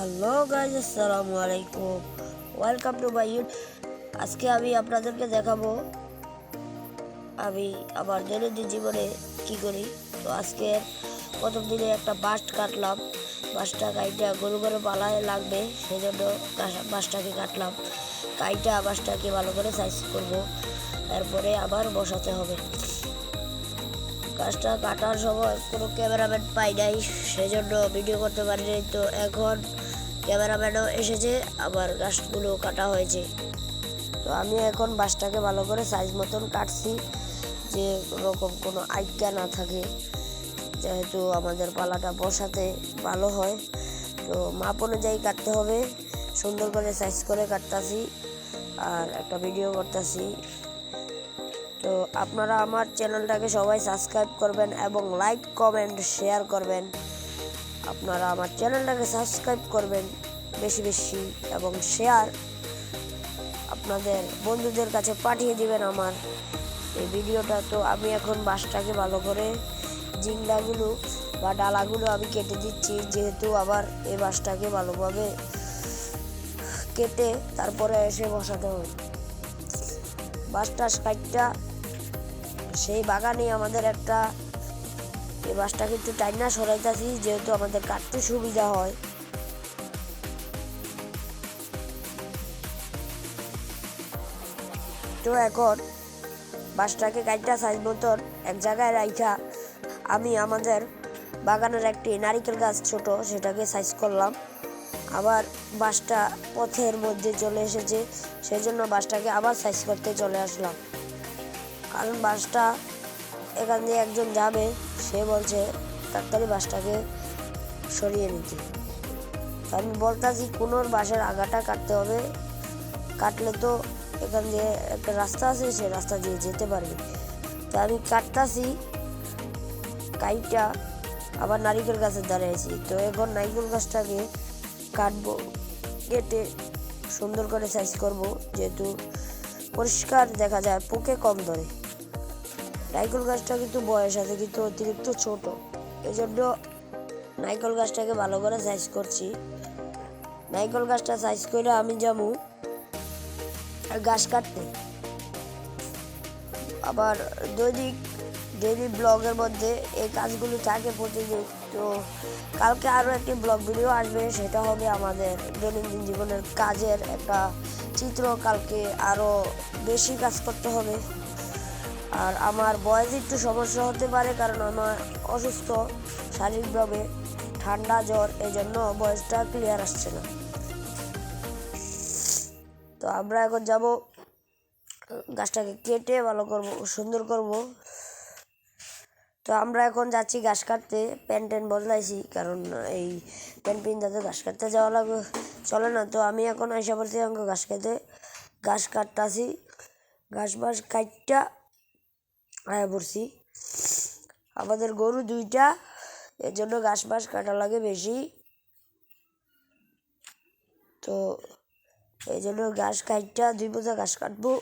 Hello guys আসসালামু আলাইকুম। Welcome to my আজকে আমি আপনাদেরকে দেখাবো আমি আমার দৈনন্দিন জীবনে কি করি। তো আজকে প্রথম দিনে একটা বাঁশ কাটলাম। বাঁশটা কাইটা গরু গরু পালায় লাগবে সেই জন্য বাঁশটাকে কাটলাম। কাইটা বাঁশটাকে ভালো করে সাইজ করব। তারপরে আবার বসাতে হবে। গাছটা কাটার সময় কোনো ক্যামেরাম্যান পাই নাই, সেজন্য ভিডিও করতে পারিনি। তো এখন ক্যামেরাম্যানও এসেছে, আবার গাছগুলো কাটা হয়েছে। তো আমি এখন বাসটাকে ভালো করে সাইজ মতন কাটছি, যে রকম কোনো আইকা না থাকে, যেহেতু আমাদের পালাটা বসাতে ভালো হয়। তো মাপ অনুযায়ী কাটতে হবে, সুন্দর করে সাইজ করে কাটতাছি, আর একটা ভিডিও করতেছি। তো আপনারা আমার চ্যানেলটাকে সবাই সাবস্ক্রাইব করবেন এবং লাইক কমেন্ট শেয়ার করবেন। আপনারা আমার চ্যানেলটাকে সাবস্ক্রাইব করবেন বেশি বেশি এবং শেয়ার আপনাদের বন্ধুদের কাছে পাঠিয়ে দিবেন আমার। এই ভিডিওটা তো আমি এখন বাঁশটাকে ভালো করে জিংলাগুলো বা ডালাগুলো আমি কেটে দিচ্ছি, যেহেতু আবার এই বাঁশটাকে ভালোভাবে কেটে তারপরে এসে বসাতে হবে। বাঁশটা কাটটা সেই বাগানে আমাদের একটা এই বাঁশটাকে একটু টাইনা সরাইতেছি, যেহেতু আমাদের কাটতে সুবিধা হয়। তো এখন বাঁশটাকে কাটটা সাইজ মতন এক জায়গায় রাইখা, আমি আমাদের বাগানের একটি নারিকেল গাছ ছোট, সেটাকে সাইজ করলাম। আবার বাসটা পথের মধ্যে চলে এসেছে সেই জন্য বাঁশটাকে আবার সাইজ করতে চলে আসলাম। কারণ বাসটা এখান দিয়ে একজন যাবে, সে বলছে তাড়াতাড়ি বাসটাকে সরিয়ে নিতে। আমি বলতাছি, কোনোর বাসের আগাটা কাটতে হবে। কাটলে তো এখান দিয়ে একটা রাস্তা আছে, সে রাস্তা দিয়ে যেতে পারবে। তো আমি কাটতাছি কাইটা আবার নারিকেল গাছের দাঁড়িয়েছি তো এখন নারিকেল গাছটাকে কাটবো, কেটে সুন্দর করে সাইজ করব, যেহেতু পরিষ্কার দেখা যায়, পোকে কম ধরে। নাইকল গাছটা কিন্তু বয়স আছে, কিন্তু অতিরিক্ত ছোট। এই জন্য নাইকল গাছটাকে ভালো করে সাইজ করছি। নাইকল গাছটা সাইজ করে আমি যাব গাছ কাটতে। আবার দৈনিক ডেইলি ব্লগের মধ্যে এই কাজগুলো থাকে প্রতিদিন। তো কালকে আরও একটি ব্লগ ভিডিও আসবে, সেটা হবে আমাদের দৈনন্দিন জীবনের কাজের একটা চিত্র। কালকে আরও বেশি কাজ করতে হবে। আর আমার বয়স একটু সমস্যা হতে পারে কারণ আমার অসুস্থ, শারীরিকভাবে ঠান্ডা, জ্বর এই জন্য বয়সটা ক্লিয়ার আসছে না। তো আমরা এখন যাব, গাছটাকে কেটে ভালো করব, সুন্দর করব। তো আমরা এখন যাচ্ছি ঘাস কাটতে প্যান্ট ট্যান্ট বদলাইছি কারণ এই প্যান্ট পিন যাতে ঘাস কাটতে যাওয়া লাগবে চলে না। তো আমি এখন আইসা পড়ছি আমাকে ঘাস খেতে ঘাস কাটতাছি। ঘাস বাস কাটটা আয়া পড়ছি। আমাদের গরু দুইটা, এর জন্য ঘাস মাস কাটা লাগে বেশি। তো এই জন্য ঘাস কাটটা দুই বোঝা ঘাস কাটবো।